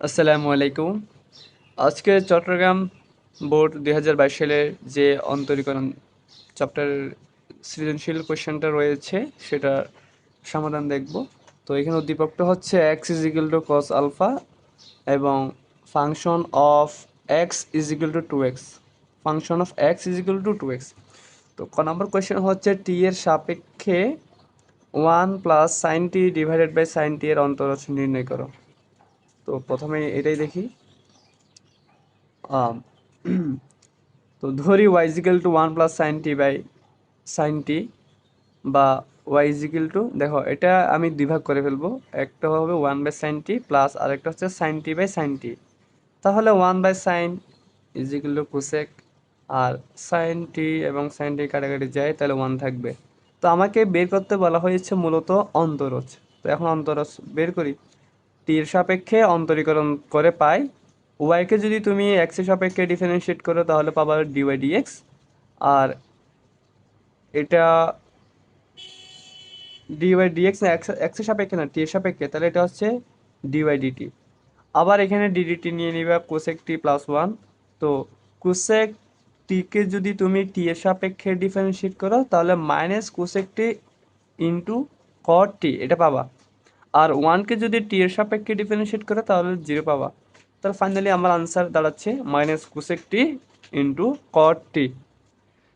আসসালামু আলাইকুম। আজকে চট্টগ্রাম বোর্ড দু হাজার বাইশ সালের যে অন্তরীকরণ চ্যাপ্টার সৃজনশীল কোশ্চেনটা রয়েছে, সেটা সমাধান দেখব। তো এখানে উদ্দীপকটা হচ্ছে X is two cos alpha এবং function of X is two two X function of X is two two X তো ক নম্বর কোয়েশ্চেন হচ্ছে টি এর সাপেক্ষে one plus sine T divided by sine T এর অন্তরজ নির্ণয় করো। তো প্রথমে এটাই দেখি। তো ধরি Y is equal to one plus sine T by sine T বা ওয়াই ইজিক্যাল টু দেখো এটা আমি দুই ভাগ করে ফেলব। একটা হবে one by sine T plus আরেকটা হচ্ছে sine T by sine T তাহলে one by sine is equal to cosec R sine টি এবং সাইন টি কাটাকাটি যায়, তাহলে ওয়ান থাকবে। তো আমাকে বের করতে বলা হয়েছে মূলত অন্তরজ। তো এখন অন্তরজ বের করি। টির সাপেক্ষে অন্তরীকরণ করে পাই। ওয়াইকে যদি তুমি এক্সের সাপেক্ষে ডিফারেন্সিয়েট করো, তাহলে পাবা ডিওয়াই ডিএক্স আর এটা ডিওয়াই ডিএক্স না এক্সের সাপেক্ষে না টি এর সাপেক্ষে, তাহলে এটা হচ্ছে ডিওয়াই ডিটি আবার এখানে ডিডিটি নিয়ে নিবা কোসেক টি প্লাস ওয়ান তো কোসেক টিকে যদি তুমি টি এর সাপেক্ষে ডিফারেন্সিয়েট করো, তাহলে minus cosec t into cot t এটা পাবা। আর ওয়ানকে যদি টি এর সাপেক্ষে ডিফারেন্সিয়েট করে, তাহলে জিরো পাবা। তাহলে ফাইনালি আমার আনসার দাঁড়াচ্ছে minus cosec t into cot t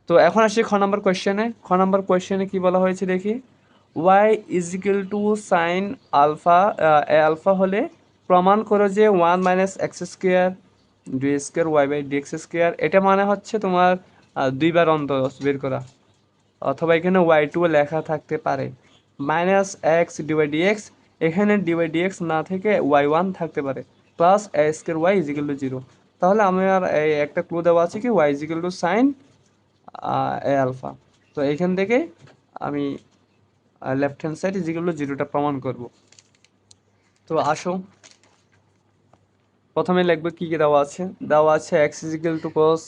তো এখন আসি খ নম্বর কোয়েশ্চেনে খ নম্বর কোয়েশ্চেনে কি বলা হয়েছে দেখি? Y is equal to sine alpha a alpha হলে প্রমাণ করো যে ওয়ান মাইনাস এক্স স্কোয়ার দুই square y by d x square এটা মানে হচ্ছে তোমার দুইবার অন্তর বের করা। অথবা এখানে ওয়াই টু লেখা থাকতে পারে। Minus x d y d x এখানে ডিওয়াই ডিএক্স না থেকে ওয়াই ওয়ান থাকতে পারে plus a square y is equal to zero তাহলে আমার এই একটা ক্লু দেওয়া আছে কি? Y is equal to sine a alpha তো এইখান থেকে আমি left hand side is equal to জিরোটা প্রমাণ করব। তো আসো। প্রথমে লিখবে কি কি দেওয়া আছে। দেওয়া আছে x is equal to cos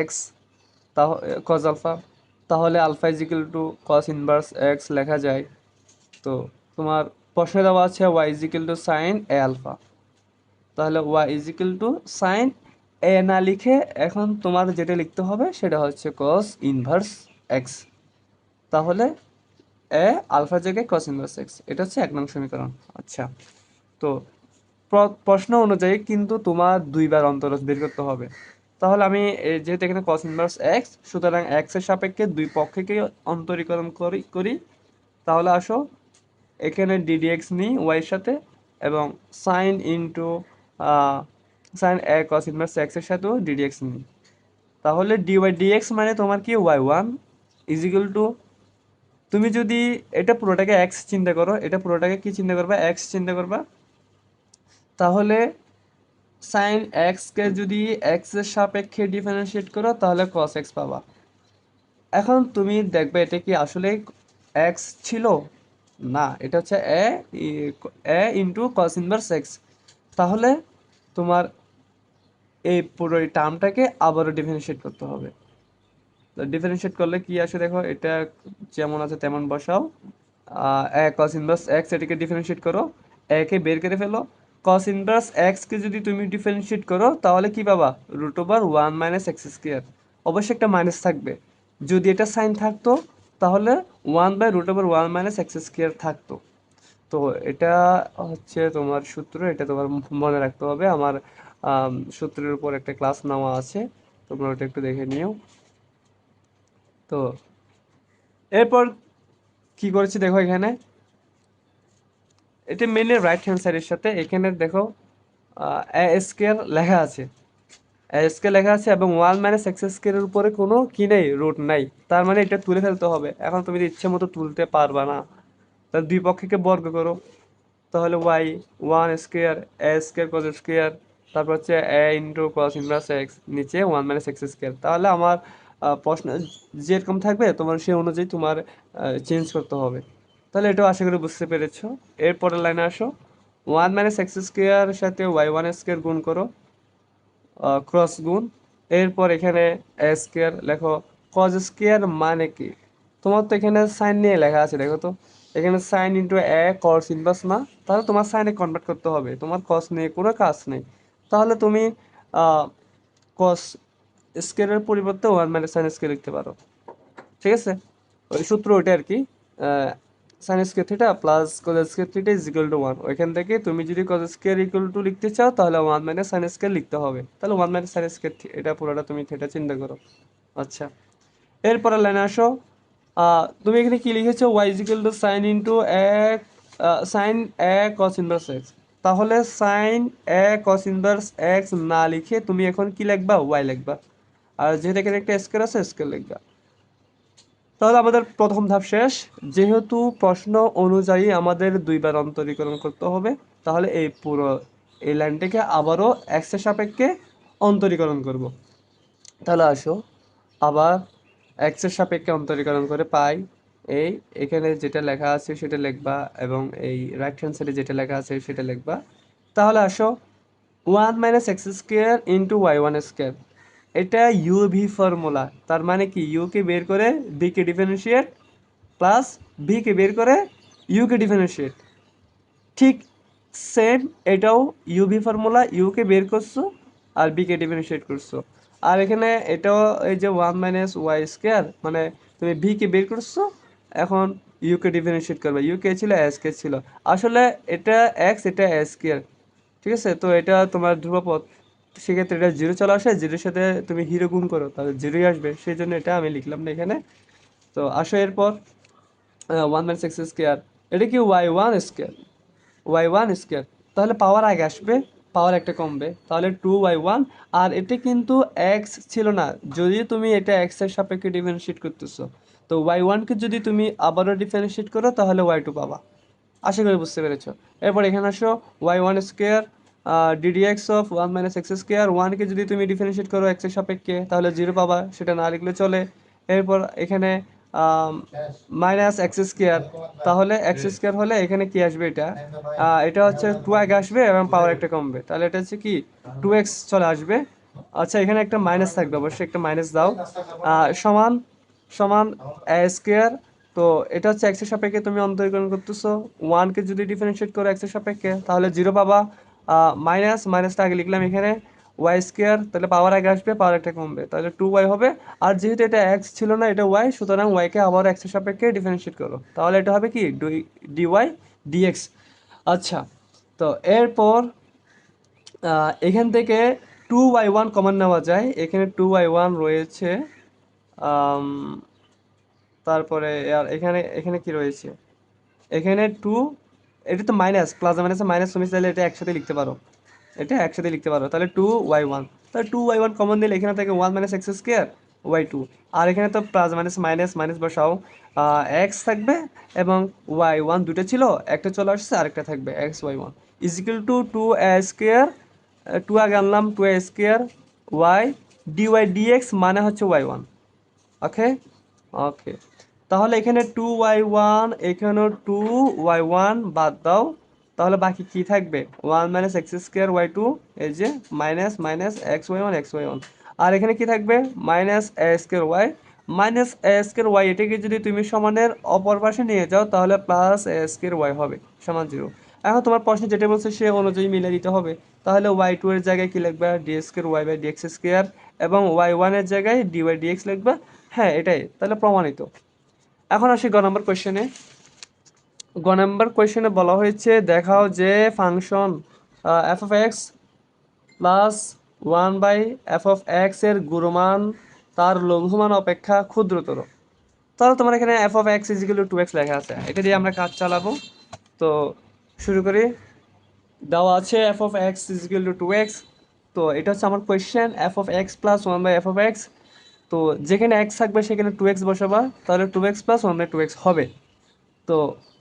x cos alpha তাহলে alpha is equal to cos inverse x লেখা যায়। তো তোমার প্রশ্নে দেওয়া আছে y is equal to sine a alpha তাহলে y is equal to sine a না লিখে এখন তোমার যেটা লিখতে হবে সেটা হচ্ছে কস ইনভার্স এক্স তাহলে এ আলফা জায়গায় কস ইনভার্স এক্স এটা হচ্ছে এক নং সমীকরণ। আচ্ছা তো প্রশ্ন অনুযায়ী কিন্তু তোমার দুইবার অন্তরজ বের করতে হবে। তাহলে আমি যেহেতু এখানে কস ইনভার্স এক্স সুতরাং এক্সের সাপেক্ষে দুই পক্ষকে অন্তরীকরণ করি করি। তাহলে আসো এখানে ডিডিএক্স নিই ওয়াই এর সাথে, এবং sine into sine a cos inverse এক্সের সাথেও ডিডিএক্স নিই। তাহলে ডিওয়াই ডিএক্স মানে তোমার কি? ওয়াই ওয়ান ইজিক্যাল টু তুমি যদি এটা পুরোটাকে এক্স চিন্তা করো, এটা পুরোটাকে কি চিন্তা করবা? এক্স চিন্তা করবা? তাহলে সাইন এক্সকে যদি এক্সের সাপেক্ষে ডিফারেন্সিয়েট করো, তাহলে কস এক্স পাবা। এখন তুমি দেখবে এটা কি আসলে এক্স ছিল? না, এটা হচ্ছে a a into cos inverse x তাহলে তোমার এই পুরো এই টার্মটাকে আবারও ডিফারেন্সিয়েট করতে হবে। ডিফারেন্সিয়েট করলে কি আসে দেখো, এটা যেমন আছে তেমন বসাও। এ কস ইনভার্স এক্স এটাকে ডিফারেন্সিয়েট করো। একে বের করে ফেলো। কস ইনভার্স এক্সকে যদি তুমি ডিফারেন্সিয়েট করো, তাহলে কি পাবা? Root over one minus x square অবশ্যই একটা মাইনাস থাকবে। যদি এটা সাইন থাকতো তাহলে one by root over one minus x square থাকতো। তো এটা হচ্ছে তোমার সূত্র, এটা তোমার মনে রাখতে হবে। আমার সূত্রের উপর একটা ক্লাস নেওয়া আছে। তোমরা ওটা একটু দেখে নিও। তো এরপর কি করেছি দেখো এখানে? এটা মেনে রাইট হ্যান্ড সাইডের সাথে। এখানে দেখো স্কোয়ার লেখা আছে। এ স্কোয়ার লেখা আছে এবং ওয়ান মাইনাস এক্স স্কোয়ারের উপরে কোনো কি নেই রুট নাই। তার মানে এটা তুলে ফেলতে হবে। এখন তুমি ইচ্ছে মতো তুলতে পারবা না, তাহলে দুই পক্ষকে বর্গ করো। তাহলে y one square a square cos square তারপর হচ্ছে a into cos inverse x নিচে ওয়ান মাইনাস এক্স স্কোয়ার তাহলে আমার প্রশ্ন যেরকম থাকবে, তোমার সেই অনুযায়ী তোমার চেঞ্জ করতে হবে। তাহলে এটাও আশা করি বুঝতে পেরেছ। এরপরের লাইনে আসো। ওয়ান মাইনাস এক্স স্কোয়ার সাথে ওয়াই ওয়ান স্কোয়ার গুণ করো। ক্রস গুণ। এরপর এখানে স্কোয়ার লেখো। কজ স্কোয়ার মানে কি? তোমার তো এখানে সাইন নিয়ে লেখা আছে, দেখো তো। এখানে sine into a cos inverse না, তাহলে তোমার সাইনে কনভার্ট করতে হবে। তোমার কস নিয়ে কোনো কাজ নেই। তাহলে তুমি কস স্কেলের পরিবর্তে ওয়ান মাইনাস সাইন স্কেল লিখতে পারো। ঠিক আছে? ওই সূত্র ওইটা আর কি। Sine square theta plus cos square theta is equal to one ওইখান থেকে তুমি যদি কজ স্কোয়ার ইকুয়াল টু লিখতে চাও, তাহলে ওয়ান মাইনাস সাইন স্কোয়ার লিখতে হবে। তাহলে ওয়ান মাইনাস সাইন স্কোয়ার এটা পুরোটা তুমি থিটা চিন্তা করো। আচ্ছা। এরপরে লাইনে আসো। তুমি এখানে কি লিখেছো? Y is equal to sine into এক sine a cos inverse x তাহলে sine a cos inverse x না লিখে তুমি এখন কি লিখবা? ওয়াই লিখবা। আর যেহেতু এখানে একটা স্কেল আছে স্কেল লিখবা। তাহলে আমাদের প্রথম ধাপ শেষ। যেহেতু প্রশ্ন অনুযায়ী আমাদের দুইবার অন্তরীকরণ করতে হবে, তাহলে এই পুরো এই লাইনটিকে আবারও এক্সের সাপেক্ষে অন্তরীকরণ করব। তাহলে আসো, আবার এক্সের সাপেক্ষে অন্তরীকরণ করে পাই। এই এখানে যেটা লেখা আছে সেটা লিখবা এবং এই রাইট হ্যান্ড সাইডে যেটা লেখা আছে সেটা লিখবা। তাহলে আসো one minus x square into y one square এটা ইউভি ফর্মুলা তার মানে কি? ইউকে বের করে বিকে ডিফারেন্সিয়েট প্লাস বিকে বের করে ইউকে ডিফারেন্সিয়েট ঠিক সেম এটাও ইউভি ফর্মুলা ইউকে বের করছ আর বিকে ডিফারেন্সিয়েট করছ। আর এখানে এটাও এই যে ওয়ান মাইনাস ওয়াই স্কোয়ার মানে তুমি ভিকে বের করছ, এখন ইউকে ডিফারেন্সিয়েট করবে। ইউকে ছিল এস কে ছিল। আসলে এটা এক্স এটা এস স্কোয়ার ঠিক আছে? তো এটা তোমার ধ্রুবপদ। সেক্ষেত্রে এটা জিরো চলে আসে জিরোর সাথে তুমি হিরো গুণ করো, তাহলে জিরোই আসবে। সেই জন্য এটা আমি লিখলাম না এখানে। তো আসো এরপর ওয়ান মাইনাস এক্স স্কোয়ার এটা কি y one square y one square তাহলে পাওয়ার আগে আসবে পাওয়ার একটা কমবে। তাহলে টু ওয়াই ওয়ান আর এটি কিন্তু এক্স ছিল না। যদি তুমি এটা এক্সের সাপেক্ষে ডিফারেন্সিয়েট করতেছো, তো ওয়াই ওয়ানকে যদি তুমি আবারও ডিফারেন্সিয়েট করো, তাহলে ওয়াই টু পাবা। আশা করি বুঝতে পেরেছ। এরপর এখানে আসো y one square d d x of one minus x square ওয়ানকে যদি তুমি ডিফারেন্সিয়েট করো এক্সের সাপেক্ষে তাহলে জিরো পাবা সেটা না লিখলে চলে। এরপর এখানে মাইনাস এক্স স্কোয়ার তাহলে এক্স স্কোয়ার হলে এখানে কি আসবে এটা? এটা হচ্ছে টু আগে আসবে এবং পাওয়ার একটা কমবে। তাহলে এটা হচ্ছে কি? টু এক্স চলে আসবে। আচ্ছা এখানে একটা মাইনাস থাকবে অবশ্যই একটা মাইনাস দাও। সমান সমান এ স্কোয়ার তো এটা হচ্ছে এক্সের সাপেক্ষে তুমি অন্তরীকরণ করতেছো। ওয়ানকে যদি ডিফারেন্সিয়েট করো এক্সের সাপেক্ষে তাহলে জিরো পাবা। মাইনাস মাইনাসটা আগে লিখলাম এখানে। ওয়াই স্কোয়ার তাহলে পাওয়ার আগে আসবে পাওয়ার একটা কমবে। তাহলে টু ওয়াই হবে। আর যেহেতু এটা এক্স ছিল না, এটা ওয়াই সুতরাং ওয়াইকে আবার এক্সের সাপেক্ষে ডিফারেন্সিয়েট করো তাহলে এটা হবে কি? ডি ওয়াই ডিএক্স আচ্ছা তো এরপর এখান থেকে টু ওয়াই ওয়ান কমন নেওয়া যায়। এখানে টু ওয়াই ওয়ান রয়েছে তারপরে, আর এখানে এখানে কি রয়েছে? এখানে টু এটা তো মাইনাস প্লাস মাইনাসে মাইনাস তুমি চাইলে এটা একসাথে লিখতে পারো। এটা একসাথে লিখতে পারো। তাহলে টু ওয়াই ওয়ান তাহলে টু ওয়াই ওয়ান কমন দিলে এখানে থাকে one minus x square y two আর এখানে তো প্লাস মাইনাস মাইনাস মাইনাস বসাও। এক্স থাকবে এবং ওয়াই ওয়ান দুটো ছিল, একটা চলে আসছে, আরেকটা থাকবে x y one is equal to two a square two আগে আনলাম two a square y d y d x মানে হচ্ছে ওয়াই ওয়ান ওকে ওকে তাহলে এখানে টু ওয়াই ওয়ান এখানেও টু ওয়াই ওয়ান বাদ দাও। তাহলে বাকি কি থাকবে? One minus x square y two এই যে minus minus x y one x y one আর এখানে কি থাকবে? Minus a square y minus a square y এটাকে যদি তুমি সমানের অপর পাশে নিয়ে যাও, তাহলে প্লাস এ স্কোয়ার ওয়াই হবে, সমান জিরো এখন তোমার প্রশ্নে যেটা বলছে, সে অনুযায়ী মিলে দিতে হবে। তাহলে ওয়াই টু এর জায়গায় কি লিখবা? D square y by d x square এবং ওয়াই ওয়ানের জায়গায় ডি ওয়াই ডিএক্স লিখবা? হ্যাঁ এটাই। তাহলে প্রমাণিত। এখন আসি গ নম্বর কোয়েশ্চেনে গ নম্বর কোয়েশ্চেনে বলা হয়েছে, দেখাও যে function f of x plus one by f of এক্সের গুণমান তার লঘুমান অপেক্ষা ক্ষুদ্রতর। তাহলে তোমার এখানে f of x is equal to x লেখা আছে। এটা দিয়ে আমরা কাজ চালাবো। তো শুরু করি। দেওয়া আছে f of x is equal to two x তো এটা হচ্ছে আমার question f of x plus one by f of x তো যেখানে এক্স থাকবে সেখানে টু এক্স বসাবা, তাহলে two x plus one by two x হবে। তো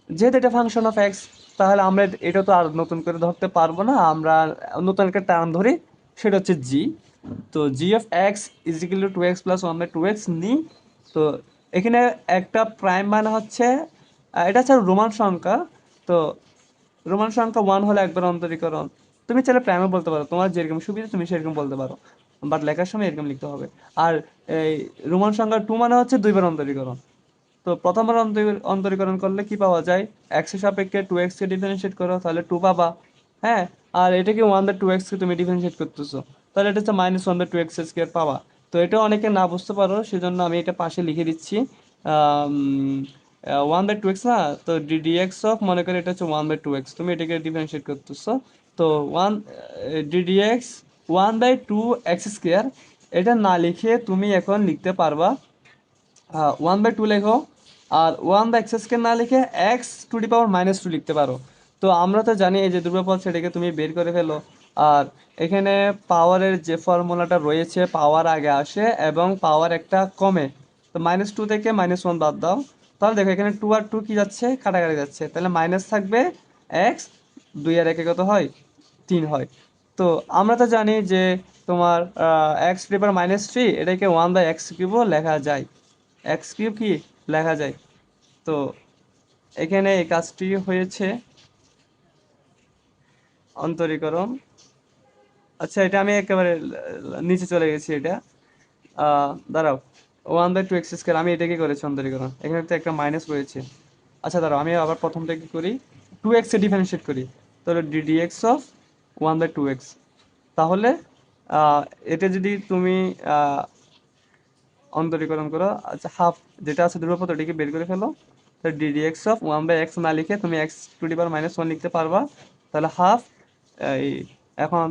যেহেতু এটা ফাংশন অফ এক্স তাহলে আমরা এটা তো আর নতুন করে ধরতে পারব না, আমরা নতুন একটা টার্ম ধরি, সেটা হচ্ছে জি তো g of x is equal to two x plus one by two x নিই। তো এখানে একটা প্রাইম মানে হচ্ছে এটা হচ্ছে রোমান সংখ্যা। তো রোমান সংখ্যা ওয়ান হলে একবার অন্তরীকরণ। তুমি চাইলে প্রাইমে বলতে পারো, তোমার যেরকম সুবিধা তুমি সেরকম বলতে পারো। বাট লেখার সময় এরকম লিখতে হবে। আর এই রোমান সংখ্যা টু মানে হচ্ছে দুইবার অন্তরীকরণ। তো প্রথমবার অন্তরী- অন্তরীকরণ করলে কি পাওয়া যায়? এক্সের সাপেক্ষে টু এক্সকে ডিফারেন্সিয়েট করো, তাহলে টু পাবা। হ্যাঁ? আর এটাকে ওয়ান বাই টু এক্সকে তুমি ডিফারেন্সিয়েট করতেছো। তাহলে এটা হচ্ছে minus one by two x square পাওয়া তো এটা অনেকে না বুঝতে পারো, সেজন্য আমি এটা পাশে লিখে দিচ্ছি। ওয়ান বাই টু এক্স না? তো ডিডিএক্স অফ মনে করে এটা হচ্ছে ওয়ান বাই টু এক্স তুমি এটাকে ডিফারেন্সিয়েট করতেছো। তো one d d x one by two x square, এটা না লিখে তুমি এখন লিখতে পারবা। ওয়ান বাই টু লেখো, আর ওয়ান বাই এক্স স্কোয়ার না লিখে x to the power minus two লিখতে পারো। তো আমরা তো জানি এই যে ধ্রুবপদ সেটাকে তুমি বের করে ফেলো। আর এখানে পাওয়ারের যে ফর্মুলাটা রয়েছে, পাওয়ার আগে আসে এবং পাওয়ার একটা কমে। তো মাইনাস টু থেকে মাইনাস ওয়ান বাদ দাও। তাহলে দেখো এখানে টু আর টু কি যাচ্ছে? কাটাকাটি যাচ্ছে। তাহলে মাইনাস থাকবে এক্স, দুই আর একে কত হয়? তিন হয়। তো আমরা তো জানি যে তোমার এক্স পেপার মাইনাস থ্রি এটাকে ওয়ান বাই এক্স কিউবও লেখা যায়। এক্স কিউব কি? লেখা যায়। তো এখানে এই কাজটি হয়েছে। অন্তরীকরণ। আচ্ছা এটা আমি একেবারে নিচে চলে গেছি এটা। দাঁড়াও। One by two x square আমি এটাকে করেছি অন্তরীকরণ? এখানে তো একটা মাইনাস রয়েছে। আচ্ছা দাঁড়াও, আমি আবার প্রথম থেকে করি টু এক্সে ডিফারেন্সিয়েট করি। তাহলে d d x of one by two x. তাহলে এটা যদি তুমি অন্তরীকরণ করো আচ্ছা হাফ যেটা আছে ধ্রুবপদ ওটিকে বের করে ফেলো তাহলে d d x of one by x না লিখে তুমি x to the power minus one লিখতে পারবা। তাহলে হাফ এই, এখন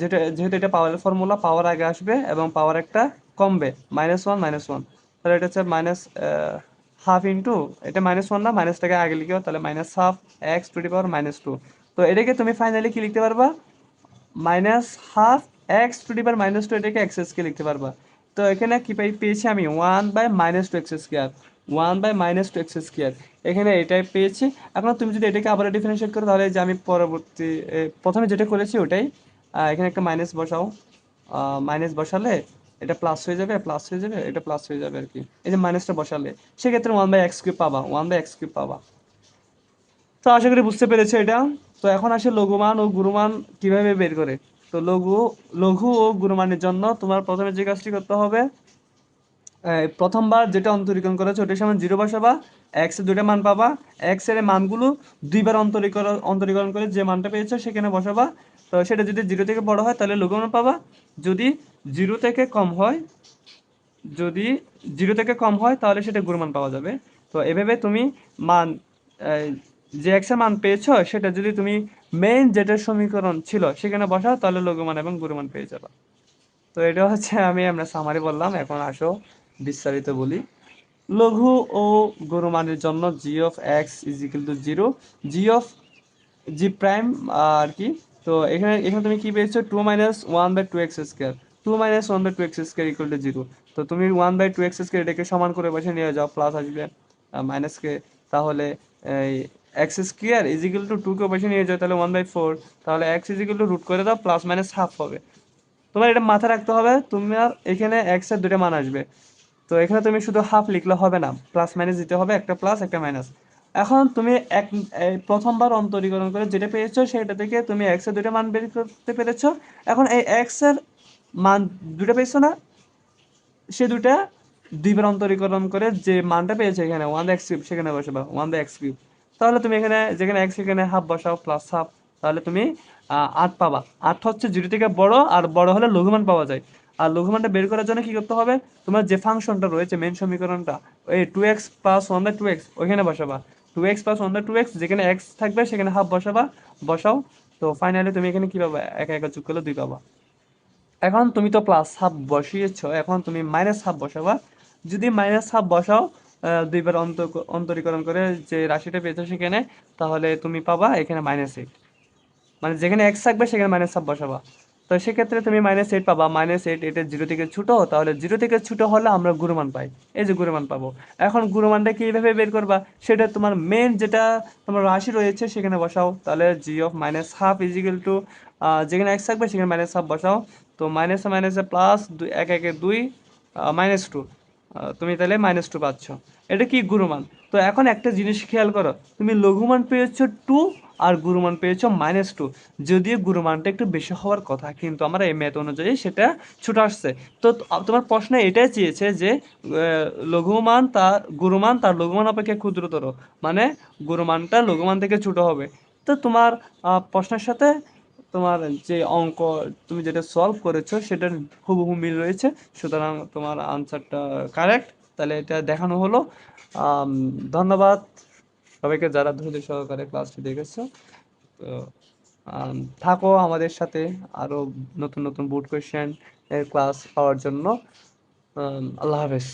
যেটা, যেহেতু এটা পাওয়ারের ফর্মুলা পাওয়ার আগে আসবে এবং পাওয়ার একটা কমবে মাইনাস ওয়ান মাইনাস ওয়ান তাহলে এটা হচ্ছে মাইনাস হাফ ইন্টু এটা মাইনাস ওয়ান না মাইনাসটাকে আগে লিখেও তাহলে minus half x to the power minus two তো এটাকে তুমি ফাইনালি কি লিখতে পারবা? Minus half x to the power minus two এটাকে এক্স কে লিখতে পারবা। তো এখানে কি পাই, পেয়েছি আমি one by minus two x square one by minus two x square এখানে এটাই পেয়েছি। এখন তুমি যদি এটাকে আবার ডিফারেন্সিয়েট করো, তাহলে যে আমি পরবর্তী প্রথমে যেটা করেছি ওটাই এখানে একটা মাইনাস বসাও। মাইনাস বসালে এটা প্লাস হয়ে যাবে প্লাস হয়ে যাবে, এটা প্লাস হয়ে যাবে আর কি। এই যে মাইনাসটা বসালে, সেক্ষেত্রে ওয়ান বাই এক্স কিউব পাবা ওয়ান বাই এক্স কিউব পাবা। তো আশা করি বুঝতে পেরেছ এটা। তো এখন আসে লঘুমান ও গুরুমান কীভাবে বের করে? তো লঘু লঘু ও গুরুমানের জন্য তোমার প্রথমে যে কাজটি করতে হবে প্রথমবার যেটা অন্তরীকরণ করেছ, ওটার সমান জিরো বসাবা এক্স দুইটা মান পাবা এক্সের মানগুলো দুইবার অন্তরীকরণ অন্তরীকরণ করে যে মানটা পেয়েছ সেখানে বসাবা। তো সেটা যদি জিরো থেকে বড় হয়, তাহলে লঘুমান পাবা। যদি জিরো থেকে কম হয়, যদি জিরো থেকে কম হয়, তাহলে সেটা গুরুমান পাওয়া যাবে। তো এভাবে তুমি মান যে এক্স মান পেয়েছ, সেটা যদি তুমি মেইন যেটা সমীকরণ ছিল, সেখানে বসাও, তাহলে লঘুমান এবং গুরুমান পেয়ে যাবে। তো এটা হচ্ছে আমি আমরা সামারি বললাম, এখন আসো, বিস্তারিত বলি। লঘু ও গুরুমানের জন্য g of x is equal to zero g of g prime আর কি? তো এখানে এখানে তুমি কি পেয়েছ? Two minus one by two x square two minus one by two x square equal to zero তো তুমি one by two x square এটাকে সমান করে বসে নিয়ে যাও প্লাস আসবে মাইনাসকে তাহলে x square is equal to টুকে বসে নিয়ে যাও তাহলে ওয়ান বাই ফোর তাহলে x is equal to root করে দাও প্লাস মাইনাস হাফ হবে। তোমার এটা মাথায় রাখতে হবে তোমার এখানে এক্সের দুটো মান আসবে। তো এখানে তুমি শুধু হাফ লিখলে হবে না প্লাস মাইনাস দিতে হবে, একটা প্লাস একটা মাইনাস এখন তুমি এক প্রথমবার অন্তরীকরণ করে যেটা পেয়েছ, সেটা থেকে তুমি এক্সের দুটো মান বের করতে পেরেছ। এখন এই এক্সের মান দুটো পেয়েছ না? সে দুটা দুইবার অন্তরীকরণ করে যে মানটা পেয়েছে এখানে ওয়ান দ্য এক্স কিউব সেখানে বসে বা ওয়ান দ্য এক্স কিউব তাহলে তুমি এখানে, যেখানে এক্স এখানে হাফ বসাও প্লাস হাফ তাহলে তুমি আট পাবা। আট হচ্ছে জিরো থেকে বড়, আর বড় হলে লঘুমান পাওয়া যায়। আর লঘুমানটা বের করার জন্য কি করতে হবে? তোমার যে ফাংশনটা রয়েছে মেন সমীকরণটা, এই two x plus one by two x ওইখানে বসাবা। Two x plus one by two x যেখানে এক্স থাকবে, সেখানে হাফ বসাবা, বসাও। তো ফাইনালি তুমি এখানে কি পাবা? একা একা যোগ করলে দুই পাবা। এখন তুমি তো প্লাস হাফ বসিয়েছ, এখন তুমি মাইনাস হাফ বসাবা। যদি মাইনাস হাফ বসাও দুইবার অন্ত অন্তরীকরণ করে যে রাশিটা পেয়েছ সেখানে, তাহলে তুমি পাবা এখানে মাইনাস এইট মানে যেখানে এক্স থাকবে, সেখানে মাইনাস হাফ বসাবা। তো সেক্ষেত্রে তুমি মাইনাস এইট পাবা। মাইনাস এইট এটা জিরো থেকে ছোটো, তাহলে জিরো থেকে ছোটো হলে আমরা গুরুমান পাই। এই যে গুরুমান পাবো। এখন গুরুমানটা কীভাবে বের করবা? সেটা তোমার মেন যেটা তোমার রাশি রয়েছে, সেখানে বসাও। তাহলে g of minus half is equal to যেখানে এক্স থাকবে, সেখানে মাইনাস হাফ বসাও। তো মাইনাসে মাইনাসে প্লাস দুই এক, একে দুই মাইনাস টু তুমি তাহলে মাইনাস টু পাচ্ছ। এটা কি গুরুমান? তো এখন একটা জিনিস খেয়াল করো, তুমি লঘুমান পেয়েছ টু আর গুরুমান পেয়েছ মাইনাস টু যদিও গুরুমানটা একটু বেশি হওয়ার কথা, কিন্তু আমার এই ম্যাথ অনুযায়ী সেটা ছুটে আসছে। তো তোমার প্রশ্নে এটাই চেয়েছে যে লঘুমান তার, গুরুমান তার লঘুমান অপেক্ষা ক্ষুদ্রতর মানে গুরুমানটা লঘুমান থেকে ছোটো হবে। তো তোমার প্রশ্নের সাথে তোমার যে অঙ্ক তুমি যেটা সলভ করেছ সেটার হুবহু মিল রয়েছে। সুতরাং তোমার আনসারটা কারেক্ট তাহলে এটা দেখানো হলো। ধন্যবাদ সবাইকে যারা ধৈর্য সহকারে ক্লাসটি দেখেছ। তো থাকো আমাদের সাথে আরও নতুন নতুন বোর্ড কোয়েশ্চেন এর ক্লাস পাওয়ার জন্য। আল্লাহ হাফেজ।